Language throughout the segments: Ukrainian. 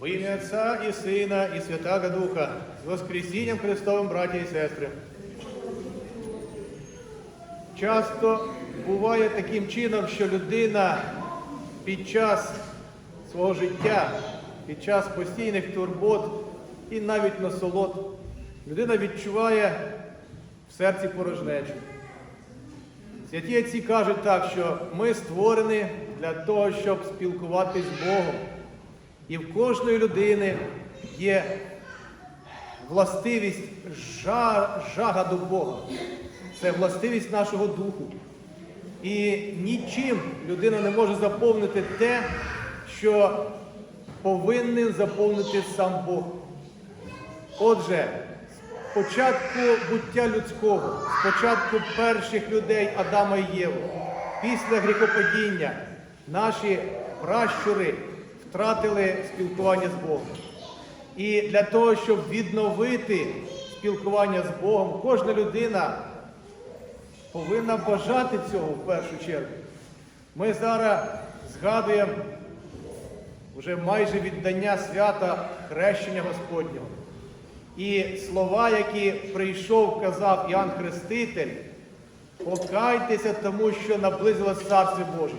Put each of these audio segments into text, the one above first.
Во ім'я Отця і Сина, і Святого Духа, з Воскресінням Христовим, браті і сестри. Часто буває таким чином, що людина під час свого життя, під час постійних турбот і навіть насолод, людина відчуває в серці порожнечу. Святі отці кажуть так, що ми створені для того, щоб спілкуватись з Богом. І в кожної людини є властивість жа- жага до Бога. Це властивість нашого духу. І нічим людина не може заповнити те, що повинен заповнити сам Бог. Отже, з початку буття людського, з початку перших людей Адама і Єву, після гріхопадіння, наші пращури втратили спілкування з Богом. І для того, щоб відновити спілкування з Богом, кожна людина повинна бажати цього в першу чергу. Ми зараз згадуємо вже майже віддання свята хрещення Господнього. І слова, які прийшов, казав Іоанн Хреститель, покайтеся, тому що наблизилось Царство Боже.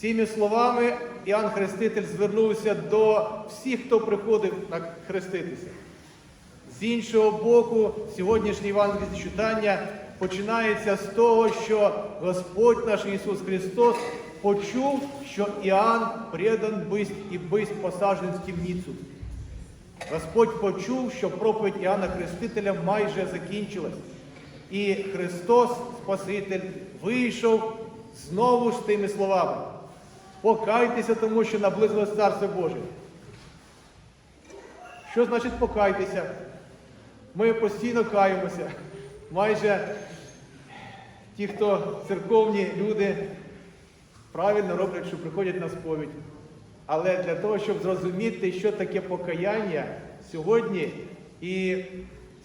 Цими словами Іоанн Хреститель звернувся до всіх, хто приходив хреститися. З іншого боку, сьогоднішнє Євангельське читання починається з того, що Господь наш Ісус Христос почув, що Іоанн предан бысть і бысть посаджен в темницю. Господь почув, що проповідь Іоанна Хрестителя майже закінчилась. І Христос, Спаситель, вийшов знову з тими словами. Покайтеся, тому що наблизилось Царство Боже. Що значить покайтеся? Ми постійно каємося. Майже ті, хто церковні люди, правильно роблять, що приходять на сповідь. Але для того, щоб зрозуміти, що таке покаяння, сьогодні і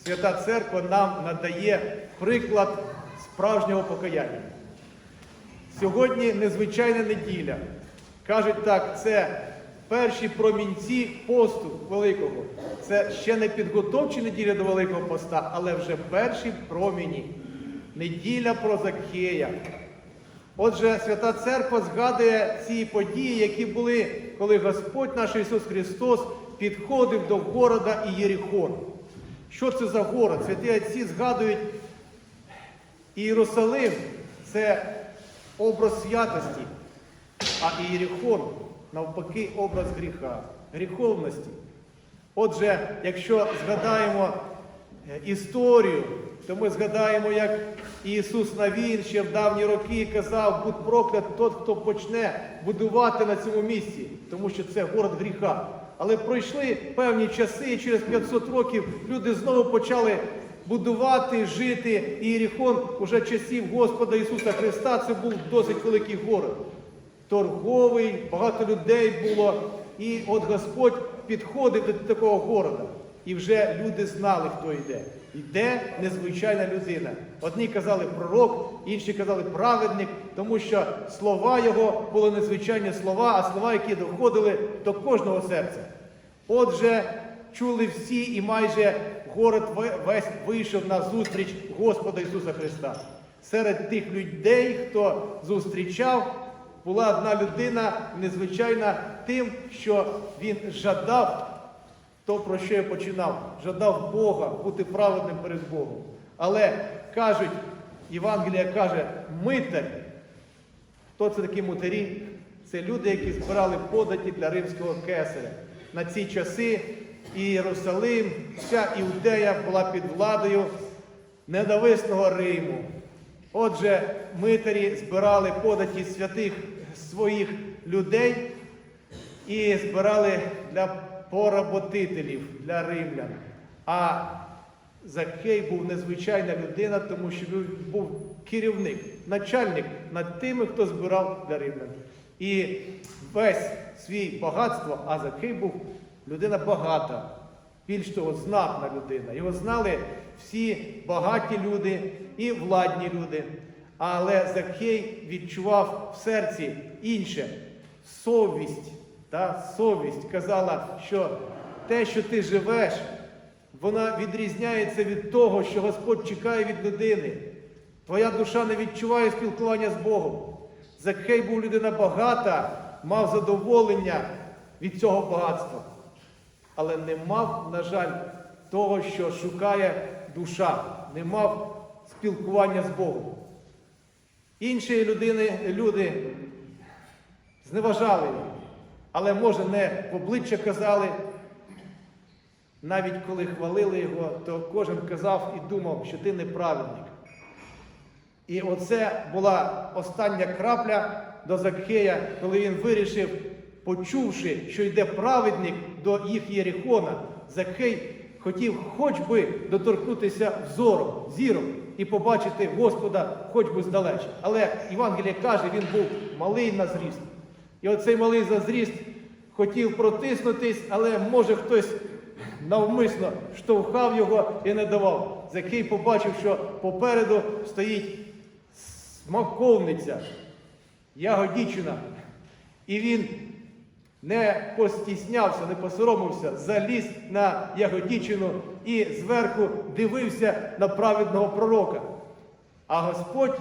Свята Церква нам надає приклад справжнього покаяння. Сьогодні незвичайна неділя. Кажуть так, це перші промінці посту великого. Це ще не підготовчі неділя до Великого поста, але вже перші проміні. Неділя про Закхея. Отже, Свята Церква згадує ці події, які були, коли Господь наш Ісус Христос підходив до города Ієріхон. Що це за город? Святі Отці згадують Ієрусалим це образ святості, а Ієріхон навпаки образ гріха, гріховності. Отже, якщо згадаємо е, історію, то ми згадаємо, як Ісус Навін ще в давні роки казав, будь проклят тот, хто почне будувати на цьому місці, тому що це город гріха. Але пройшли певні часи, і через 500 років люди знову почали будувати, жити. І Єріхон уже часів Господа Ісуса Христа це був досить великий город. Торговий, багато людей було. І от Господь підходив до такого города. І вже люди знали, хто йде. Йде незвичайна людина. Одні казали пророк, інші казали праведник, тому що слова його були незвичайні слова, а слова, які доходили до кожного серця. Отже, чули всі, і майже город весь вийшов на зустріч Господа Ісуса Христа. Серед тих людей, хто зустрічав, була одна людина незвичайна тим, що він жадав то, про що я починав, жадав Бога бути праведним перед Богом. Але кажуть, Євангелія каже, митар. Хто це такі митарі? Це люди, які збирали податі для римського кесаря. На ці часи і Єрусалим, вся Іудея була під владою ненависного Риму. Отже, митарі збирали податі святих своїх людей і збирали для поработителів, для римлян. А Закхей був незвичайна людина, тому що він був керівник, начальник над тими, хто збирав для римлян. І весь свій багатство, а Закхей був людина багата, більш того, знатна людина. Його знали всі багаті люди і владні люди. Але Закхей відчував в серці інше совість та совість казала, що те, що ти живеш, вона відрізняється від того, що Господь чекає від людини. Твоя душа не відчуває спілкування з Богом. Закхей був людина багата, мав задоволення від цього багатства, але не мав, на жаль, того, що шукає душа, не мав спілкування з Богом. Інші людини, люди зневажали але може не в обличчя казали. Навіть коли хвалили його, то кожен казав і думав, що ти неправедник. І оце була остання крапля до Закхея, коли він вирішив, почувши, що йде праведник до їх Єрихона, Закхей хотів хоч би доторкнутися взором, зіром і побачити Господа хоч би здалече. Але Євангеліє каже, він був малий на зріст. І оцей малий за зріст хотів протиснутись, але може хтось навмисно штовхав його і не давав. Закий побачив, що попереду стоїть смаковниця, ягодічина. І він не постіснявся, не посоромився, заліз на ягодічину і зверху дивився на праведного пророка. А Господь,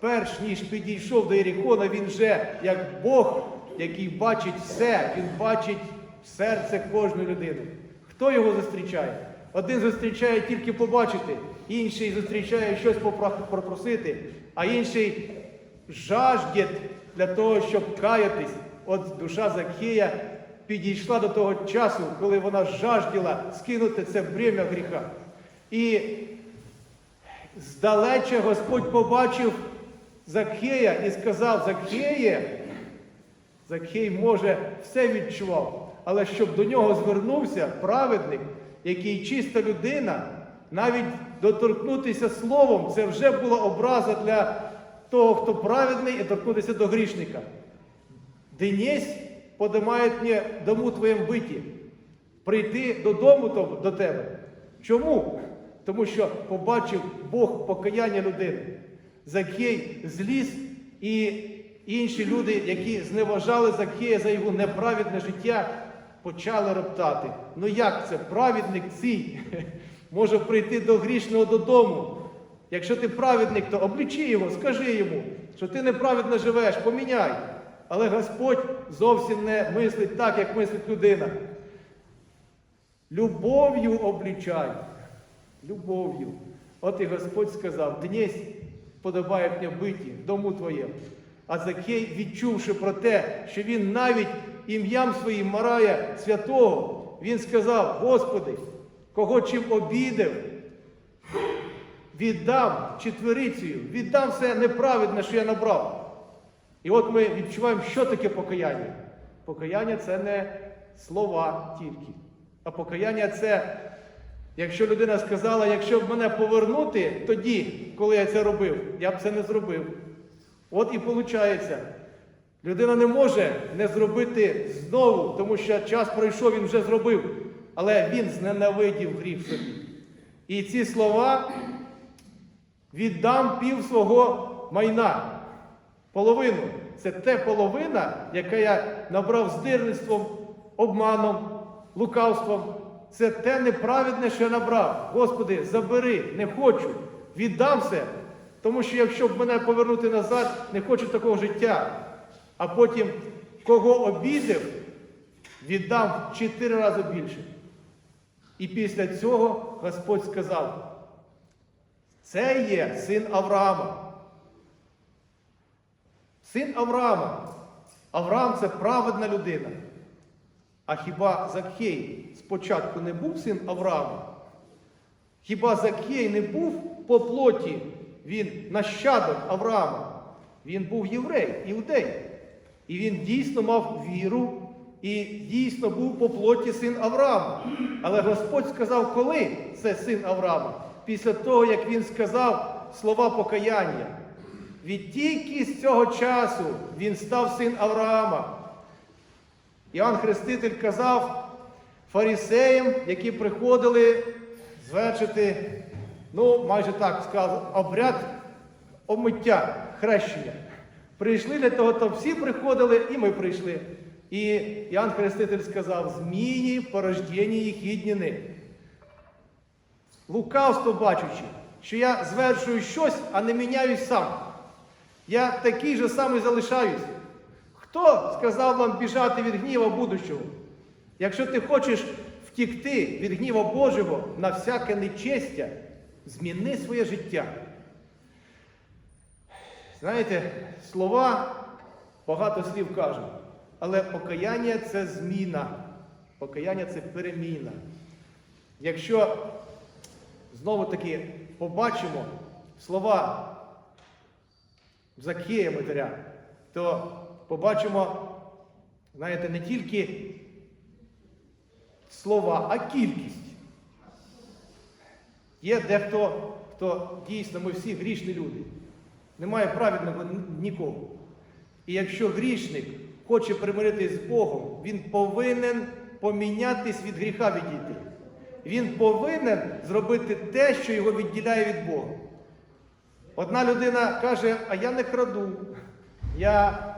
перш ніж підійшов до Єрихона, він вже як Бог, який бачить все, він бачить серце кожної людини. Хто його зустрічає? Один зустрічає тільки побачити, інший зустрічає щось попросити, а інший жаждет для того, щоб каятись. От душа Закхея підійшла до того часу, коли вона жажділа скинути це бремя гріха. І здалече Господь побачив Закхея і сказав: Закхеє, Закхей, може, все відчував, але щоб до нього звернувся праведник, який чиста людина, навіть доторкнутися словом, це вже була образа для того, хто праведний, і торкнутися до грішника. Денесь подимає мені дому твоєм биті, прийти додому до тебе. Чому? Тому що побачив Бог покаяння людини. Закей зліз і інші люди, які зневажали Закея за його неправедне життя, почали роптати. Ну як це? Праведник цей може прийти до грішного додому. Якщо ти праведник, то обличи його, скажи йому, що ти неправедно живеш, поміняй. Але Господь зовсім не мислить так, як мислить людина. Любов'ю облічай. Любов'ю. От і Господь сказав: Днесь подобає мені биті дому твоєму. А Закей, відчувши про те, що він навіть ім'ям своїм марає святого, він сказав: Господи, кого чим обідав, віддам четверицею, віддам все неправедне, що я набрав. І от ми відчуваємо, що таке покаяння. Покаяння це не слова тільки. А покаяння це, якщо людина сказала, якщо б мене повернути тоді, коли я це робив, я б це не зробив. От і виходить. Людина не може не зробити знову, тому що час пройшов, він вже зробив. Але він зненавидів гріх собі. І ці слова віддам пів свого майна. Половину. Це те половина, яка я набрав здирництвом, обманом, лукавством. Це те неправедне, що я набрав. Господи, забери, не хочу, віддам все. Тому що якщо б мене повернути назад, не хочу такого життя. А потім, кого обідав, віддам в чотири рази більше. І після цього Господь сказав: це є син Авраама. Син Авраама. Авраам це праведна людина. А хіба Закхей спочатку не був син Авраама? Хіба Закхей не був по плоті, він нащадок Авраама? Він був єврей, іудей. І він дійсно мав віру і дійсно був по плоті син Авраама. Але Господь сказав, коли це син Авраама? Після того, як він сказав слова покаяння. Відтільки з цього часу він став син Авраама. Іоанн Хреститель казав фарисеям, які приходили звершити, ну, майже так сказав, обряд омиття, хрещення. Прийшли для того, то всі приходили, і ми прийшли. І Іоанн Хреститель сказав, змії порождені їх гідніни. Лукавство бачучи, що я звершую щось, а не міняюсь сам. Я такий же самий залишаюсь. Хто сказав вам біжати від гніва будущого? Якщо ти хочеш втікти від гніва Божого на всяке нечестя, зміни своє життя. Знаєте, слова багато слів кажуть, але покаяння це зміна. Покаяння це переміна. Якщо знову таки побачимо слова Закея Матеря, то побачимо, знаєте, не тільки слова, а кількість. Є дехто, хто дійсно, ми всі грішні люди. Немає праведного нікого. І якщо грішник хоче примиритись з Богом, він повинен помінятись від гріха відійти. Він повинен зробити те, що його відділяє від Бога. Одна людина каже, а я не краду, я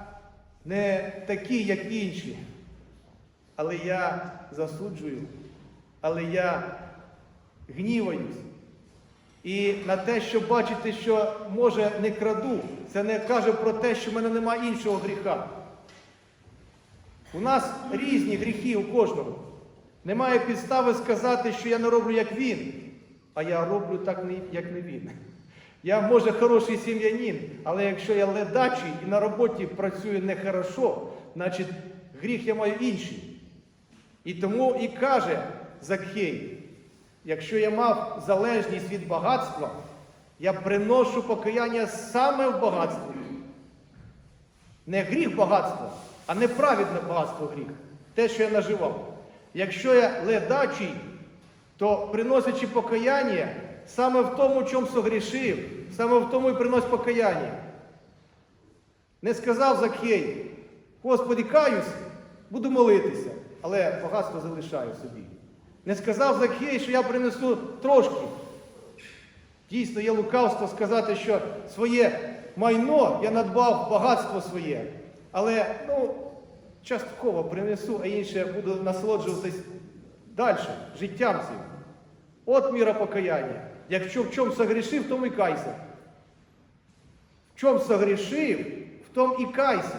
не такий, як інші. Але я засуджую, але я гніваюсь. І на те, що бачити, що може не краду, це не каже про те, що в мене немає іншого гріха. У нас різні гріхи у кожного. Немає підстави сказати, що я не роблю, як він, а я роблю так, як не він. Я, може, хороший сім'янин, але якщо я ледачий і на роботі працюю нехорошо, значить гріх я маю інший. І тому і каже Закхей, якщо я мав залежність від багатства, я приношу покаяння саме в багатстві. Не гріх багатства, а неправедне багатство гріх. Те, що я наживав. Якщо я ледачий, то приносячи покаяння, саме в тому, чому согрішив, саме в тому і принось покаяння. Не сказав Закхей, Господи, каюсь, буду молитися, але багатство залишаю собі. Не сказав Закхей, що я принесу трошки. Дійсно, є лукавство сказати, що своє майно я надбав багатство своє. Але, ну, частково принесу, а інше буду насолоджуватись далі, життям цим. От міра покаяння. Якщо в чому согрішив, в тому і кайся. В чому согрішив, в тому і кайся.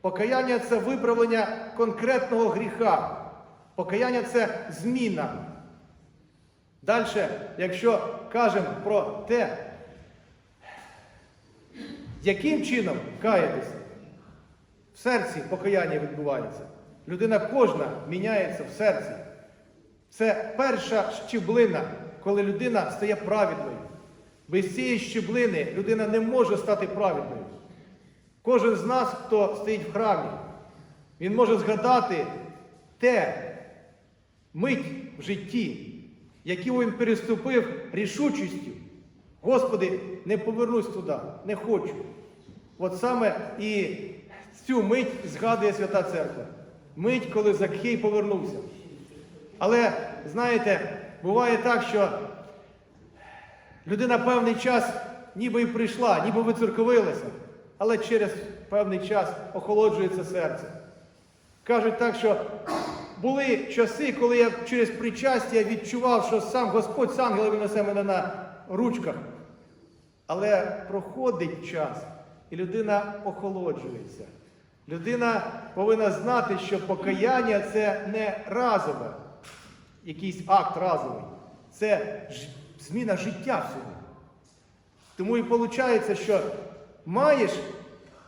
Покаяння це виправлення конкретного гріха. Покаяння це зміна. Далі, якщо кажемо про те, яким чином каятися, в серці покаяння відбувається. Людина кожна міняється в серці. Це перша щеблина, коли людина стає праведною. Без цієї щеблини людина не може стати праведною. Кожен з нас, хто стоїть в храмі, він може згадати те мить в житті, яку він переступив рішучістю. Господи, не повернусь туди, не хочу. От саме і цю мить згадує Свята Церква. Мить, коли Закхей повернувся. Але, знаєте, буває так, що людина певний час ніби і прийшла, ніби вицерковилася, але через певний час охолоджується серце. Кажуть так, що були часи, коли я через причастя відчував, що сам Господь з ангелами несе мене на ручках. Але проходить час, і людина охолоджується. Людина повинна знати, що покаяння це не разове, якийсь акт разовий. Це зміна життя всього. Тому і виходить, що маєш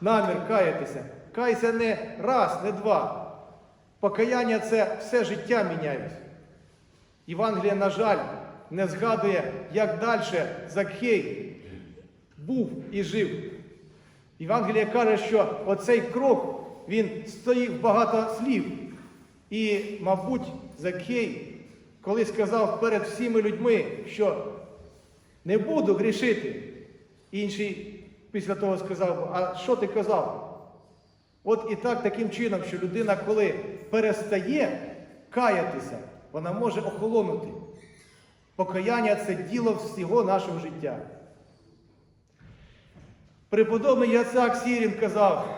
намір каятися, кайся не раз, не два. Покаяння це все життя міняється. Євангелія, на жаль, не згадує, як далі Закхей був і жив. Євангелія каже, що оцей крок, він стоїть багато слів. І, мабуть, Закхей, коли сказав перед всіми людьми, що не буду грішити, інший після того сказав, а що ти казав? От і так таким чином, що людина, коли перестає каятися, вона може охолонути. Покаяння це діло всього нашого життя. Преподобний Яцак Сірін казав,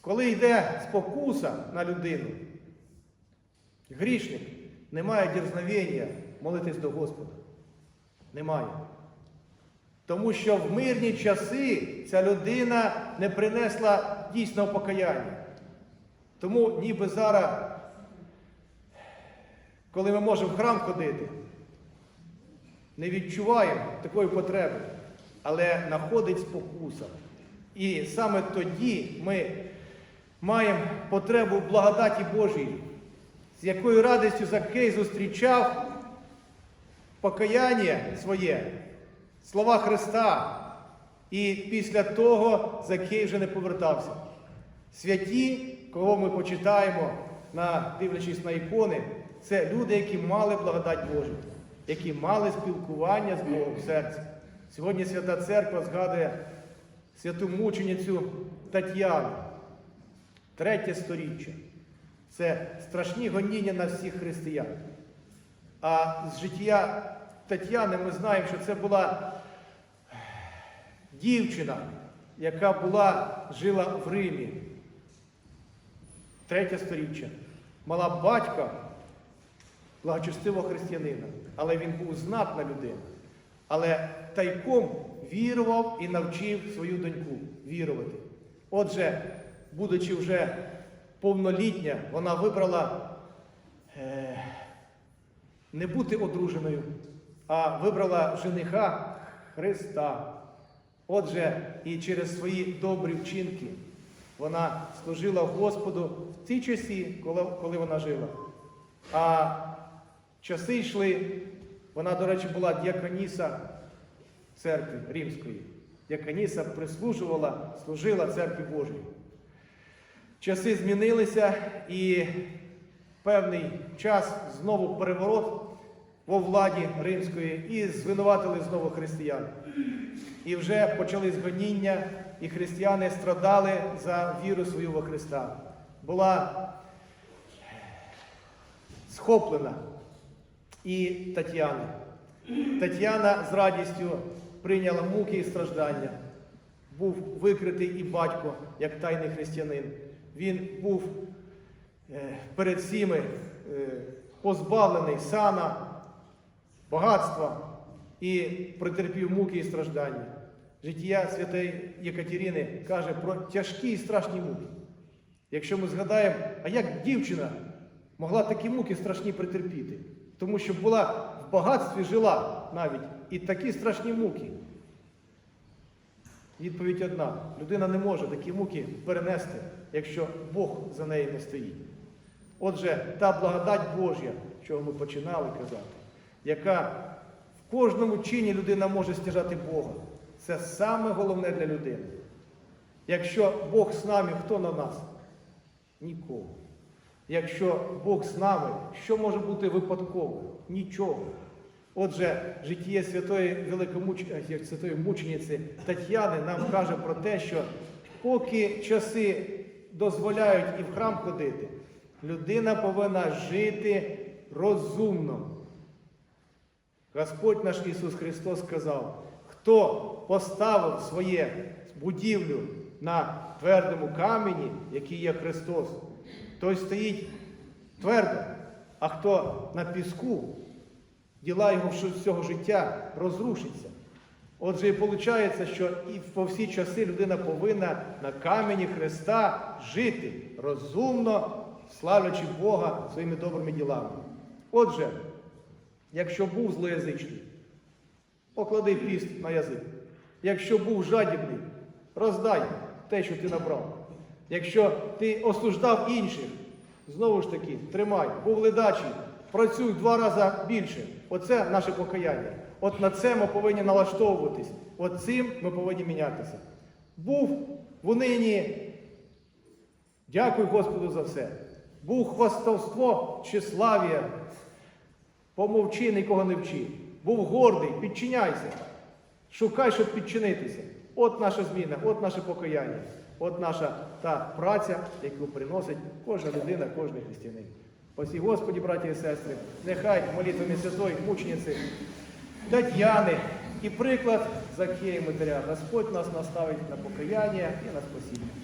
Коли йде спокуса на людину, грішник не має дерзновення молитись до Господа. Немає. Тому що в мирні часи ця людина не принесла дійсного покаяння. Тому ніби зараз, коли ми можемо в храм ходити, не відчуваємо такої потреби, але знаходить спокуса. І саме тоді ми маємо потребу в благодаті Божій, з якою радістю Закей зустрічав покаяння своє, слова Христа. І після того Закей вже не повертався. Святі, кого ми почитаємо, на, дивлячись на ікони, це люди, які мали благодать Божу, які мали спілкування з Богом в серці. Сьогодні Свята Церква згадує святу мученицю Тетяну, третє сторіччя. Це страшні гоніння на всіх християн. А з життя Тетяни ми знаємо, що це була дівчина, яка була, жила в Римі. Третє сторіччя. Мала батька благочестивого християнина, але він був знатна людина. Але тайком вірував і навчив свою доньку вірувати. Отже, будучи вже повнолітня, вона вибрала е, не бути одруженою, а вибрала жениха Христа. Отже, і через свої добрі вчинки вона служила Господу в ті часи, коли, коли вона жила. А часи йшли, вона, до речі, була діаконіса церкви Римської. Діаконіса прислужувала, служила церкві Божій. Часи змінилися і певний час знову переворот во владі римської і звинуватили знову християн. І вже почались гоніння, і християни страдали за віру свою во Христа. Була схоплена і Тетяна. Тетяна з радістю прийняла муки і страждання. Був викритий і батько, як тайний християнин. Він був е, перед всіми е, позбавлений сана, багатства і претерпів муки і страждання. Життя святої Єкатерини каже про тяжкі і страшні муки. Якщо ми згадаємо, а як дівчина могла такі муки страшні претерпіти? Тому що була в багатстві жила навіть і такі страшні муки. Відповідь одна: людина не може такі муки перенести, якщо Бог за неї не стоїть. Отже, та благодать Божя, чого ми починали казати, яка в кожному чині людина може стяжати Бога. Це саме головне для людини. Якщо Бог з нами, хто на нас? Нікого. Якщо Бог з нами, що може бути випадково? Нічого. Отже, життя святої великомуч... е, святої мучениці Тетяни нам каже про те, що поки часи дозволяють і в храм ходити, людина повинна жити розумно. Господь наш Ісус Христос сказав, хто поставив своє будівлю на твердому камені, який є Христос, той стоїть твердо, а хто на піску, діла його всього життя розрушиться. Отже, і виходить, що і по всі часи людина повинна на камені Христа жити розумно, славлячи Бога своїми добрими ділами. Отже, якщо був злоязичний, поклади піст на язик. Якщо був жадібний, роздай те, що ти набрав. Якщо ти осуждав інших, знову ж таки, тримай, був ледачий, працюй два рази більше. Оце наше покаяння. От на це ми повинні налаштовуватись. От цим ми повинні мінятися. Був в унині, дякую Господу за все. Був хвастовство, тщеслав'я, помовчи, нікого не вчи. Був гордий, підчиняйся. Шукай, щоб підчинитися. От наша зміна, от наше покаяння, от наша та праця, яку приносить кожна людина, кожен християнин. Посі Господі, браті і сестри, нехай молитвами святої мучениці Тетяни і приклад Закея Матеря Господь нас наставить на покаяння і на спасіння.